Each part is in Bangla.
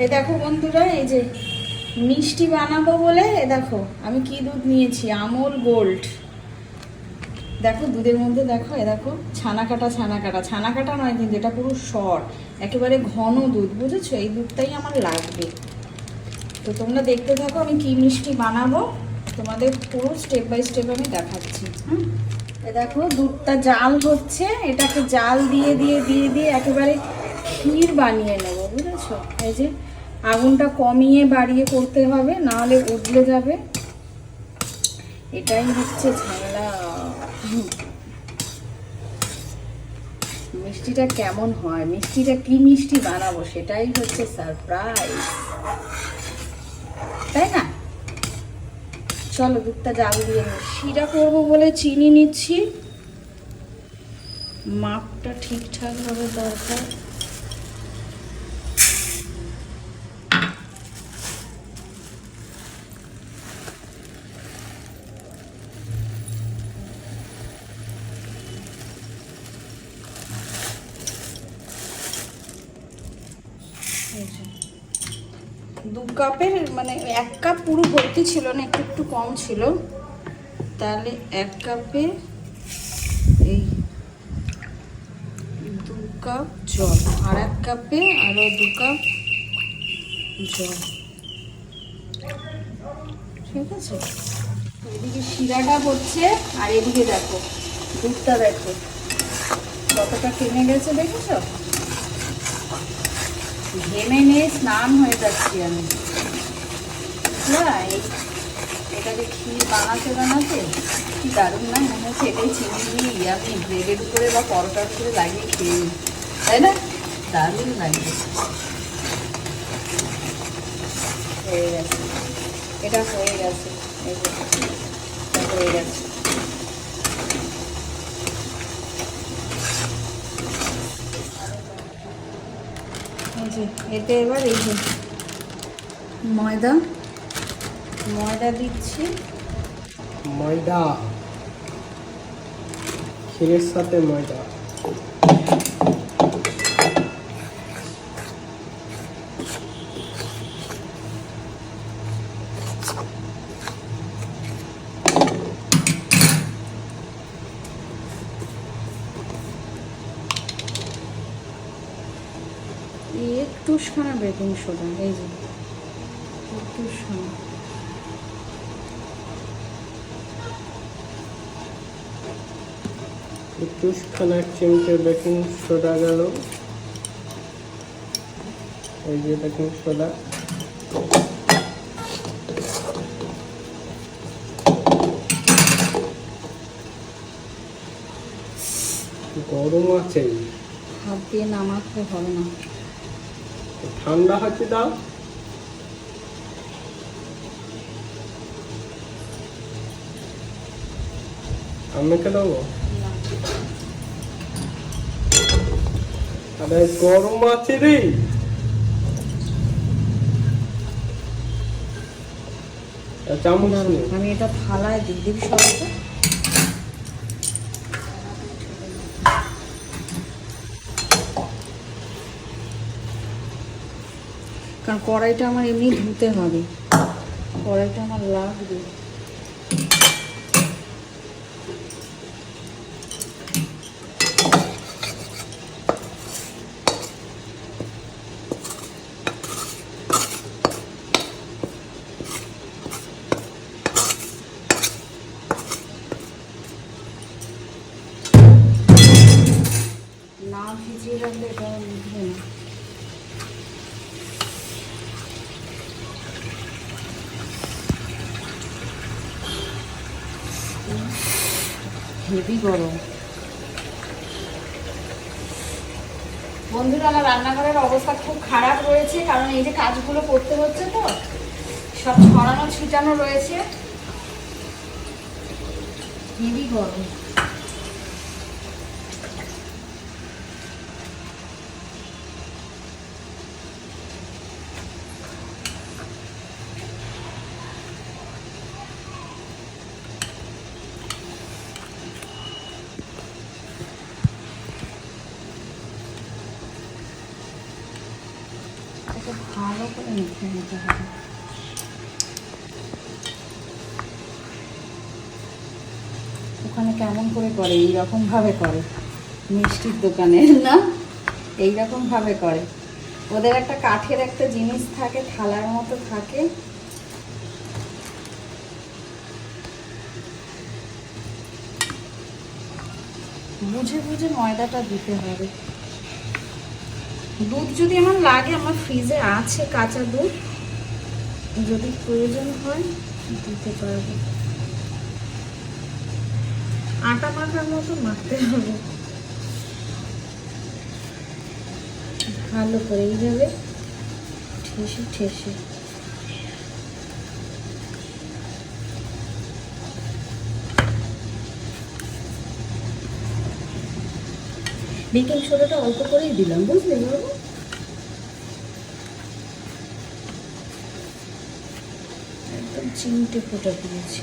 এ দেখো বন্ধুরা, এই যে মিষ্টি বানাবো বলে, এ দেখো, আমি কি দুধ নিয়েছি? আমল গোল্ড। দেখো, দুধের মধ্যে দেখো, এ দেখো ছানা কাটা ছানা কাটা ছানা কাটা নয় কিন্তু, এটা পুরো সর একেবারে ঘন দুধ, বুঝেছ? এই দুধটাই আমার লাগবে। তো তোমরা দেখতে থাকো, আমি কি মিষ্টি বানাবো। তোমাদের পুরো স্টেপ বাই স্টেপ আমি দেখাচ্ছি এ দেখো, দুধটা জাল হচ্ছে, এটাকে জাল দিয়ে দিয়ে দিয়ে দিয়ে একেবারে ক্ষীর বানিয়ে নেব, বুঝেছ? এই যে আগুনটা কমিয়ে বাড়িয়ে করতে হবে, নাহলে উঠলে যাবে। এটাই হচ্ছে ঝামেলা। মিষ্টিটা কেমন হয়? মিষ্টিটা কি মিষ্টি বানাবো? সেটাই হচ্ছে সারপ্রাইজ তাই না? চলো, দুধটা জাল দিয়ে নি। শিরা করব বলে চিনি নিচ্ছি। মাপটা ঠিকঠাক ভাবে দরকার এই যে। দু কাপের মানে এক কাপ পুরো ভর্তি ছিল না, একটু একটু কম ছিল। তাহলে এক কাপে এই দু কাপ জল, আর এক কাপে আরও দু কাপ জল। ঠিক আছে? এদিকে শিরাটা হচ্ছে, আর এদিকে দেখো, দুধটা দেখো। কতটা টেনে গেছে দেখেছ? ঘেমে নিয়ে স্নান হয়ে যাচ্ছি আমি এটাকে ক্ষীর বানাতে বানাতে কি দারুণ না মনে হচ্ছে এটাই চিনি দিয়ে আমি ব্রেডের উপরে বা পরোটার উপরে লাগিয়ে খেয়ে নিই। তাই না দারুণ লাগে হয়ে গেছে এটা হয়ে গেছে হয়ে গেছে যে এতে এবার এই যে ময়দা। ময়দা দিচ্ছি। ময়দা। ক্ষীরের সাথে ময়দা। এই একটু খানা বেকিং সোডা এই যে। একটু খানা এক চিমটে বেকিং সোডা গেল। এই যে বেকিং সোডা গরম আছে হাত দিয়ে নামাতে হবে না। ঠান্ডা হচ্ছে দাও। আমাকে দেবো? আরে গরম আছে রে। চামচ আমি এটা থালায় দিই। দিবি কারণ কড়াইটা আমার এমনি ধুতে হবে। কড়াইটা আমার লাগবে। না ভিজিয়ে রাখলে এটা না। হেভি গরম। বন্ধুরা, আমার রান্নাঘরের অবস্থা খুব খারাপ রয়েছে, কারণ এই যে কাজগুলো করতে হচ্ছে তো, সব ছড়ানো, ছিটানো রয়েছে। হেভি গরম। ওখানে কেমন করে করে? এইরকম ভাবে করে। মিষ্টির দোকানে, না? এইরকম ভাবে করে। ওদের একটা কাঠের একটা জিনিস থাকে, থালার মতো থাকে। বুঝে বুঝে ময়দাটা দিতে হবে। দুধ যদি আমার লাগে, আমার ফ্রিজে আছে কাঁচা দুধ। যদি প্রয়োজন হয়, দিতে পারব। আটা মাখার মতো মাখতে হবে। ভালো করে এইভাবে ঠেসে ঠেসে। বেকিং সোডাটা অল্প করেই দিলাম, বুঝলে বাবু? একদম চিমটে ফোটা দিয়েছি।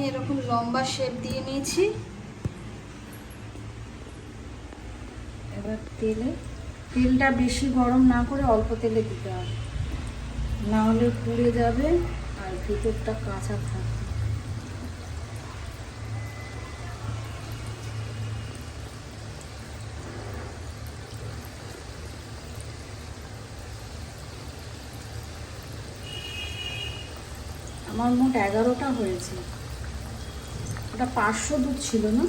আমি এরকম লম্বা শেপ দিয়ে নিয়েছি। এবার তেলে, তেলটা বেশি গরম না করে অল্প তেলে দিতে হবে। না হলে পুড়ে যাবে আর ভিতরটা কাঁচা থাকবে। আমার মোট এগারোটা হয়েছে। ওটা পাঁচশো দুধ ছিল না?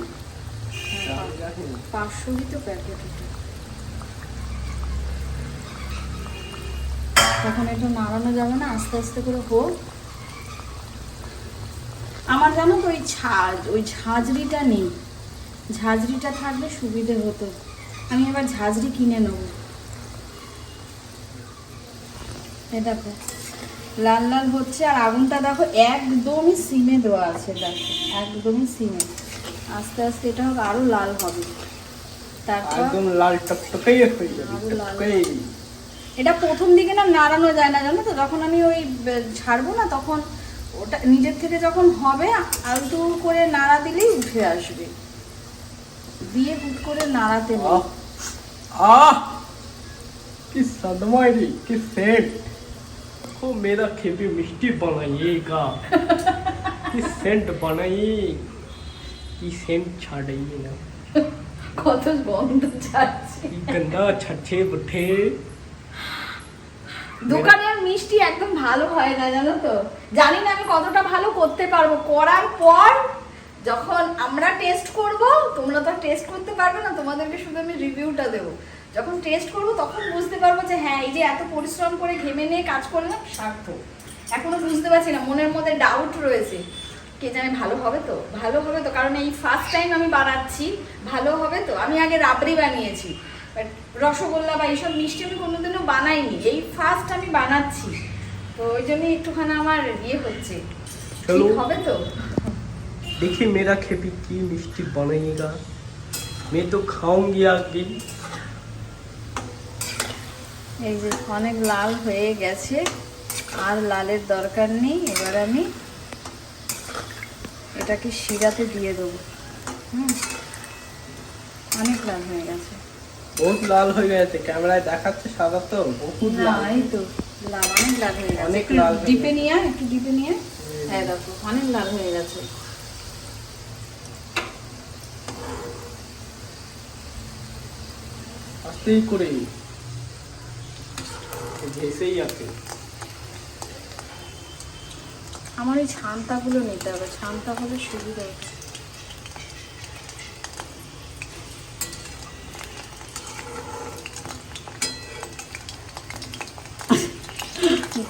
পাঁচশো তো প্যাকেট ওটা তখন একটু নাড়ানো যাবে না আস্তে আস্তে করে হোক। আমার জানো তো ওই ছাজ ওই ঝাঁঝরিটা নেই। ঝাঁঝরিটা থাকলে সুবিধে হতো। আমি এবার ঝাঁঝরি কিনে নেব। এ দেখো। লাল লাল হচ্ছে আর আগুনটা দেখো একদমই সিমে দেওয়া আছে দেখো একদমই সিমে। আস্তে আস্তে এটা হোক আরও লাল হবে। এটা প্রথম দিকে না নাড়ানো যায় না জানো তো? যখন আমি ওই ছাড়বো না তখন ওটা নিজের থেকে যখন হবে আলতু করে নাড়া দিলেই উঠে আসবে। দিয়ে হুট করে নাড়াতে আহ কি সদমাইরি কি সেট। सेंट को मेरा खेपी मिष्टी बनाइएगा किस सेंट बनाइए की सेंट छाड़िए ना কত গন্ধ ছাড়ছে की गंदा छठे बठे দোকানের মিষ্টি একদম ভালো হয় না জানো তো জানি না আমি কতটা ভালো করতে পারবো করার পর যখন আমরা টেস্ট করব তোমরা তো টেস্ট করতে পারবে না তোমাদেরকে শুধু আমি রিভিউটা দেবো যখন টেস্ট করব তখন বুঝতে পারবো যে হ্যাঁ এই যে এত পরিশ্রম করে ঘেমে নিয়ে কাজ করলাম সার্থক এখনো বুঝতে পারছি না মনের মধ্যে ডাউট রয়েছে কে জানে ভালো হবে তো ভালো হবে তো কারণ এই ফার্স্ট টাইম আমি বানাচ্ছি ভালো হবে তো আমি আগে রাবড়ি বানিয়েছি But রসগোল্লা বা এইসব মিষ্টি আমি কোনোদিনও বানাইনি এই ফার্স্ট আমি বানাচ্ছি তো ওই জন্যই একটুখানি আমার ইয়ে হচ্ছে চলো। ঠিক হবে তো देखिए मेरा खेपी की मिष्टी बनाइएगा मैं तो खाऊंगी आगे এই যে অনেক লাল হয়ে গেছে আর লালের দরকার নেই এবার আমি এটাকে শিরাতে দিয়ে দেবো। হুম অনেক লাল হয়ে গেছে। বহুত লাল হয়ে গেছে ক্যামেরায় দেখাচ্ছে সাদা তো বহুত লাল। এই তো লাল অনেক লাল হয়ে গেছে। অনেক লাল ডিপে নিয়ে একটু ডিপে নিয়ে হ্যাঁ দেখো অনেক লাল হয়ে গেছে। করে। ভেসেই আছে। আমার এই ছান্তাগুলো নিতে হবে ছান্তা হলে সুবিধা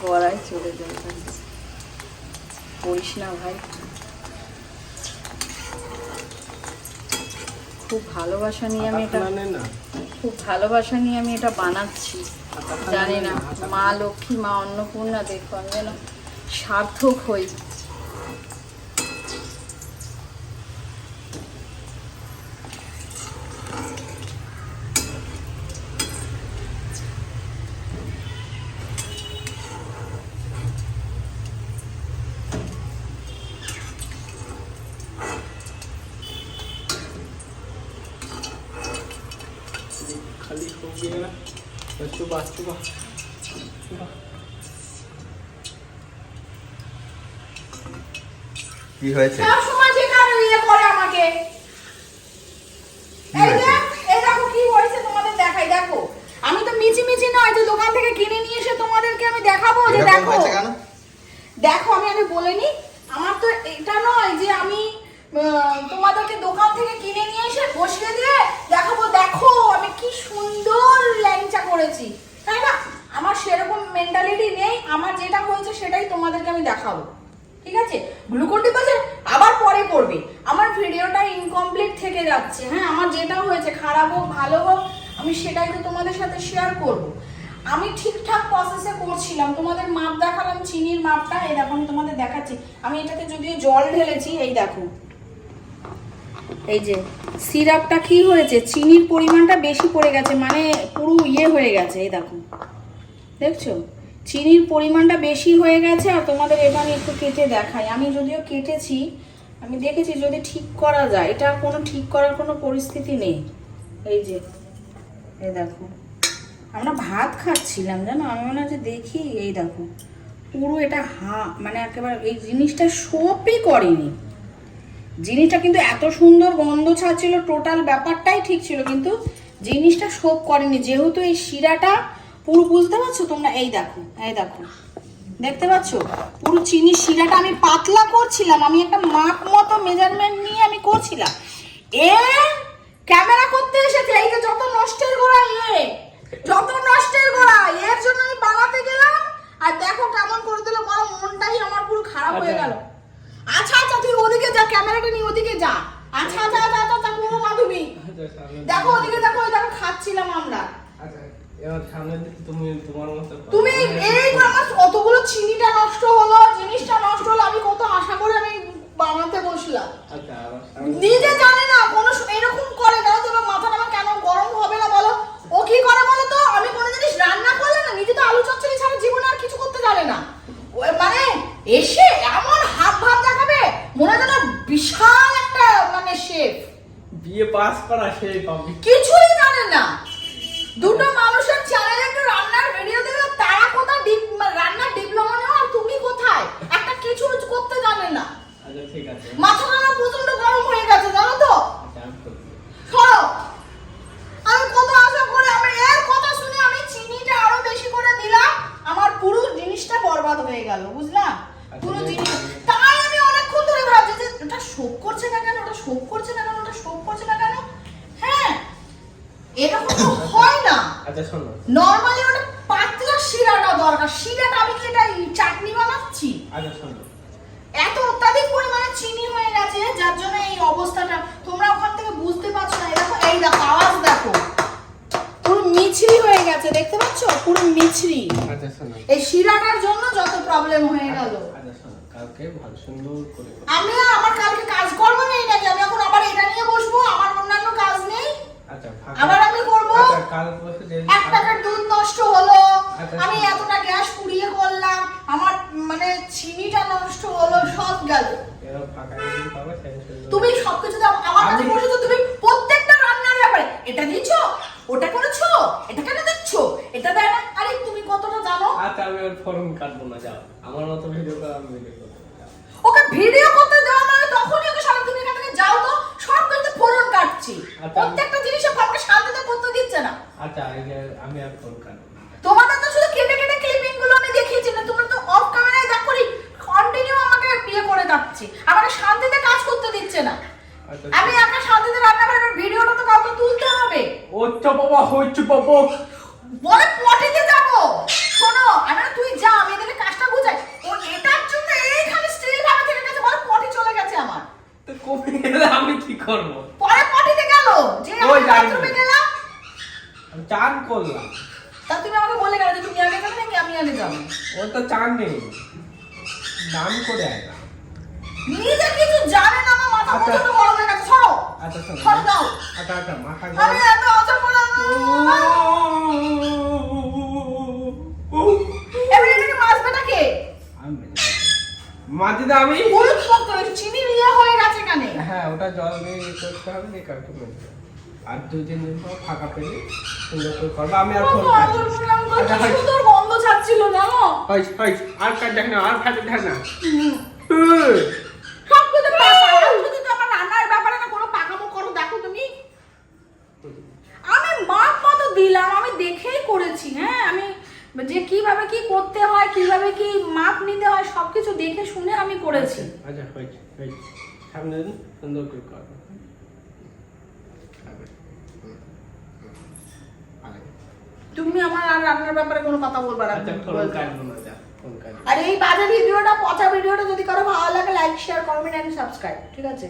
গড়াই চলে যায় করিস না? ভাই। খুব ভালোবাসা নিয়ে আমি এটা না। খুব ভালোবাসা নিয়ে আমি এটা বানাচ্ছি। জানি না, মা লক্ষ্মী, মা অন্নপূর্ণা, দেখো আমি যেন সার্থক হই। চুবা চুবা। চুবা কি হয়েছে? সব সময় দেখো আমি তো মিচি আমার তো এটা নয় যে আমি তোমাদেরকে দোকান থেকে কিনে নিয়ে এসে বসিয়ে দিয়ে দেখাবো। দেখো আমি কি সুন্দর ল্যাংচা করেছি। তাই না? আমার সেরকম মেন্টালিটি নেই, আমার যেটা হয়েছে সেটাই তোমাদেরকে আমি দেখাবো। ঠিক আছে? গ্লুকোন আছে আবার পরে করবে। আমার ভিডিওটা ইনকমপ্লিট থেকে যাচ্ছে। হ্যাঁ আমার যেটা হয়েছে, খারাপ হোক, ভালো হোক, আমি সেটাই তো তোমাদের সাথে শেয়ার করব। আমি ঠিকঠাক প্রসেসে করছিলাম। তোমাদের মাপ দেখালাম, চিনির মাপটা, এই দেখো, আমি তোমাদের দেখাচ্ছি। আমি এটাতে যদিও জল ঢেলেছি, এই দেখো। এই যে, সিরাপটা কি হয়েছে? চিনির পরিমাণটা বেশি পড়ে গেছে মানে পুরো ইয়ে হয়ে গেছে, এই দেখো। দেখছ? চিনির পরিমাণটা বেশি হয়ে গেছে, আর তোমাদের আমি একটু কেটে দেখাই। আমি যদিও কেটেছি, আমি দেখেছি যদি ঠিক করা যায়, এটা কোনো ঠিক করার কোনো পরিস্থিতি নেই। এই যে, এই দেখো। আমরা ভাত খাচ্ছিলাম, জানো? আমি মনে হচ্ছে দেখি, এই দেখো। পুরো এটা হা মানে একেবারে এই জিনিসটা সোপই করেনি। জিনিসটা কিন্তু এত সুন্দর গন্ধ ছাড়ছিল টোটাল ব্যাপারটাই ঠিক ছিল কিন্তু জিনিসটা শোক করেনি। যেহেতু এই শিরাটা পুরো বুঝতে পারছ তোমরা? এই দেখো এই দেখো। দেখতে পাচ্ছ? পুরো চিনির শিরাটা আমি পাতলা করছিলাম আমি একটা মাপ মতো মেজারমেন্ট নিয়ে আমি করছিলাম। এ ক্যামেরা করতে এসেছে এই যে যত নষ্টের গোড়া এ যত নষ্টের গোড়া এর জন্য আমি বানাতে গেলাম আর দেখো কেমন করে দিল বড় মনটাই আমার পুরো খারাপ হয়ে গেল। আচ্ছা আচ্ছা তুই ওদিকে যা ক্যামেরাটা নিয়ে ওদিকে যা। আচ্ছা আচ্ছা আচ্ছা আচ্ছা পুরো মাধবী। আচ্ছা দেখো ওদিকে দেখো ওই দেখো খাচ্ছিলাম আমরা। আচ্ছা এবার সামনে তুমি তোমার মতো তুমি এই করে আমার কতগুলো চিনিটা নষ্ট হলো জিনিসটা নষ্ট হলো আমি কত আশা করে আমি বানাতে বসলাম আচ্ছা আবার সামনে নিজে জানে না কোনো স- এরকম করে দাও তোমার মাথাটা আমার কেন গরম হবে না বলো ও কি করে বলো তো আমি কোনো জিনিস রান্না করলে না নিজে তো আলু চচ্চড়ি ছাড়া জীবনে আর কিছু করতে জানে না ও মানে এসে এমন হাত ভাব দেখাবে মনে হয় যেন বিশাল একটা মানে শেফ বিয়ে পাস করা সেই পাবি কিছুই জানে না দুটো মানুষের চ্যানেলে একটু রান্নার ভিডিও দেখল তারা কোথায় ডিপ রান্নার ডিপ্লোমা নেওয়া আর তুমি কোথায় একটা কিছু করতে জানে না আচ্ছা ঠিক আছে। মাথাটা প্রচণ্ড গরম হয়ে গেছে জানো তো? আচ্ছা আমি সরো আমি কত আশা করে আমি এর কথা শুনে আমি চিনিটা আরও বেশি করে দিলাম। আমার পুরো জিনিসটা বরবাদ হয়ে গেল বুঝলাম পুরো জিনিস। তাই আমি অনেকক্ষণ ধরে ভাবছি যে ওটা শোক করছে না কেন? ওটা শোক করছে না কেন? ওটা শোক করছে না কেন? হ্যাঁ এরকম তো হয় না। আচ্ছা শোনো। নর্মালি ওটা পাতলা শিরাটা দরকার। শিরাটা আমি কি এটা চাটনি বানাচ্ছি? আচ্ছা শোনো। চিনি হয়ে গেছে যার জন্য এই অবস্থাটা। তোমরা ওখান থেকে বুঝতে পারছ না দেখো এই দেখো আওয়াজ দেখো। পুরো মিছরি হয়ে গেছে দেখতে পাচ্ছ? পুরো মিছরি। আচ্ছা এই শিরাটার জন্য যত প্রবলেম হয়ে গেল। আচ্ছা কালকে ভালো সুন্দর করে আমি আমার কালকে কাজকর্ম নেই নাকি? আমি এখন আবার এটা নিয়ে বসবো আমার অন্যান্য কাজ নেই? আচ্ছা আবার আমি করব? আচ্ছা এক প্যাকেট দুধ নষ্ট হলো। আচ্ছা। আমি এতটা গ্যাস পুড়িয়ে করলাম। আমার মানে চিনিটা নষ্ট হলো। তুমি সবকিছু দাও। আমার কাছে বসে তো তুমি প্রত্যেকটা রান্নার ব্যাপারে এটা দিচ্ছ ওটা করেছ? এটা কেন দিচ্ছ? এটা দেয় না? আরে তুমি কতটা জানো? আচ্ছা আমি আর ফোরন কাটবো না যাও আমার মতো ভিডিও করে আমি ভিডিও করব যাও। ওকে ভিডিও করতে দেওয়া মানে তখনই ওকে সারা তুমি এখান থেকে যাও তো সব কিন্তু ফোরন কাটছি আচ্ছা। প্রত্যেকটা জিনিসে আমাকে শান্তিতে করতে দিচ্ছে না আচ্ছা এই যে আমি আর ফোন কাটবো না। তোমাদের তো শুধু কেটে কেটে ক্লিপিংগুলো আমি দেখিয়েছি না তোমরা তো অফ ক্যামেরায় দেখ করি কন্টিনিউ আমাকে বিয়ে যাচ্ছি আমাকে শান্তিতে কাজ করতে দিচ্ছে না। আচ্ছা আমি আপনার শান্তিতে রান্না করে ভিডিওটা তো কাউকে তুলতে হবে। হচ্ছে বাবা হচ্ছে বাবা। বলে পটিতে যাব। শোনো আমি তুই যা আমি এদিকে কাজটা বুঝাই ও এটার জন্য এইখানে স্টিল ভাবে থেকে গেছে বলে পটি চলে গেছে আমার। তো কমে গেলে আমি কি করব? পরে পটিতে গেল। যে আমি বাথরুমে গেলাম। আমি চান করলাম। তা তুমি আমাকে বলে গেলে যে তুমি আগে যাবে নাকি আমি আগে যাব? ও তো চান নেই। দান করে আয়না নিজে কিছু জানে না আমার মাথা আচ্ছা। পর্যন্ত বড় হয়ে গেছে সরো। আচ্ছা সরে দাও। আচ্ছা আচ্ছা মাথা আমি এত অচল বলে এবার এটাকে মাছবেটাকে মাঝে তো আমি? ফুল শক্ত চিনি ইয়ে হয়ে গেছে কানে হ্যাঁ ওটা জল দিয়ে ইয়ে করতে হবে হবে। আর দুই দিন পর ফাঁকা পেলে সুন্দর করে করব। আমি আর ফোন তো, কি সুন্দর গন্ধ ছাড়ছিল জানো? আর কাজ দেখ না আর কাজ দেখ না সব কিছু পাকা আর যদি তো আমার রান্নার ব্যাপারে না কোনো পাকামো করো দেখো তুমি আমি মাপ মতো দিলাম আমি দেখেই করেছি হ্যাঁ আমি যে কীভাবে কি করতে হয় কীভাবে কি মাপ নিতে হয় সবকিছু দেখে শুনে আমি করেছি। আচ্ছা হয়েছে হয়েছে। সামনে সুন্দর করে কর। তুমি আমার আর রান্নার ব্যাপারে কোনো কথা বলবে না আচ্ছা না আর এই বাজে ভিডিওটা পচা ভিডিওটা যদি কারও ভালো লাগে like share comment and subscribe ঠিক আছে?